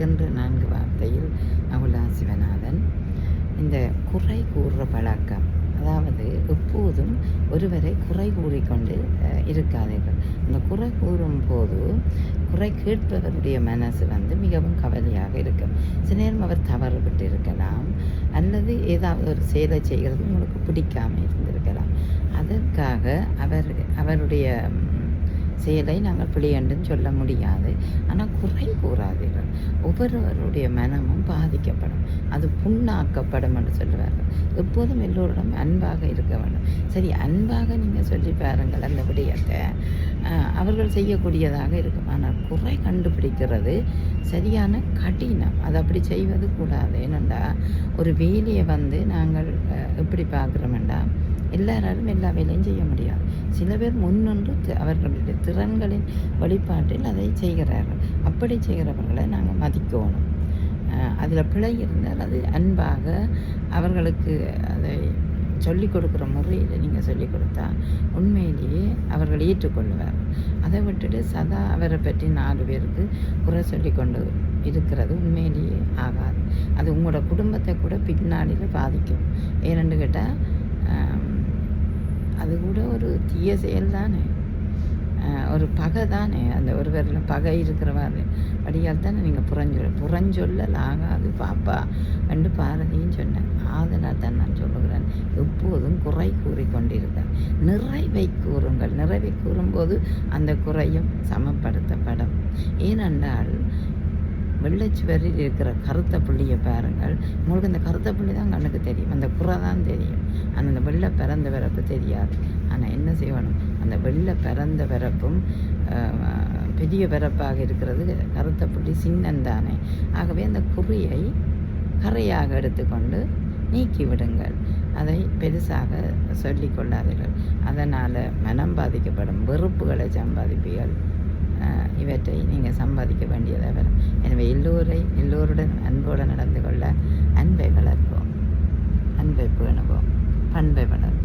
இருக்கின்ற நான்கு வார்த்தையில் அவுலா சிவநாதன். இந்த குறை கூறுற பழக்கம் அதாவது எப்போதும் ஒருவரை குறை கூறிக்கொண்டு இருக்காதீர்கள். இந்த குறை கூறும் போது குறை கேட்பவருடைய மனசு வந்து மிகவும் கவலையாக இருக்கும். சில நேரம் அவர் தவறு விட்டு இருக்கலாம் அல்லது ஏதாவது ஒரு செயலை செய்கிறது உங்களுக்கு பிடிக்காமல் இருந்திருக்கலாம். அதற்காக அவர் அவருடைய செயலை நாங்கள் பிழையண்டுன்னு சொல்ல முடியாது. ஆனால் குறை கூறாது ஒவ்வொருவருடைய மனமும் பாதிக்கப்படும். அது புண்ணாக்கப்படும் என்று சொல்லுவார்கள். எப்போதும் எல்லோரிடம் அன்பாக இருக்க வேண்டும். சரி அன்பாக நீங்கள் சொல்லி பாருங்கள் அந்த விடயத்தை. அவர்கள் செய்யக்கூடியதாக இருக்கும். ஆனால் குறை கண்டுபிடிக்கிறது சரியான கடினம். அது அப்படி செய்வது கூடாது. ஏனெண்டா ஒரு வேலையை வந்து நாங்கள் எப்படி பார்க்குறோம்டா எல்லாராலும் எல்லா வேலையும் செய்ய முடியாது. சில பேர் முன்னொன்று அவர்களுடைய திறன்களின் வெளிப்பாட்டில் அதை செய்கிறார்கள். அப்படி செய்கிறவர்களை நாங்கள் மதிக்கணும். அதில் பிழை இருந்தால் அது அன்பாக அவர்களுக்கு அதை சொல்லிக் கொடுக்குற முறையில் நீங்கள் சொல்லிக் கொடுத்தா உண்மையிலேயே அவர்கள் ஏற்றுக்கொள்வார். அதை விட்டுட்டு சதா அவரை பற்றி நாலு பேருக்கு குறை சொல்லி கொண்டு இருக்கிறது உண்மையிலேயே ஆகாது. அது உங்களோட குடும்பத்தை கூட பின்னாடியில் பாதிக்கும். ஏனென்று கேட்டால் அது கூட ஒரு தீய செயல் தானே. ஒரு பகை தானே. அந்த ஒருவரில் பகை இருக்கிறவாறு வடியால் தானே நீங்கள் புறஞ்சொல் புறஞ்சொல்லல் ஆகாது பாப்பா என்று பாரதியும் சொன்னேன் அதனால் தான் நான் சொல்லுகிறேன். எப்போதும் குறை கூறிக்கொண்டிருக்கேன் நிறைவை கூறுங்கள். நிறைவை கூறும்போது அந்த குறையும் சமப்படுத்தப்படும். ஏனென்றால் வெள்ளச்சுவரில் இருக்கிற கருத்த புள்ளியை பாருங்கள். உங்களுக்கு அந்த கருத்த புள்ளி தான் கண்ணுக்கு தெரியும். அந்த குறை தான் தெரியும். ஆனால் வெள்ளை பிறந்த பிறப்பு தெரியாது. ஆனால் என்ன செய்யணும்? அந்த வெள்ளை பிறந்த பிறப்பும் பெரிய பிறப்பாக இருக்கிறது கருத்த புள்ளி சின்னந்தானே ஆகவே அந்த குறியை கரையாக எடுத்துக்கொண்டு நீக்கி விடுங்கள். அதை பெருசாக சொல்லிக் கொள்ளாதீர்கள். அதனால் மனம் பாதிக்கப்படும் வெறுப்புகளை சம்பாதிப்பீர்கள். இவற்றை நீங்கள் சம்பாதிக்க வேண்டியதாக வரும் எனவே எல்லோரை எல்லோருடன் அன்போடு நடந்து கொள்ள அன்பை வளர்ப்போம். அன்பை பேணுவோம். பண்பை வளர்ப்போம்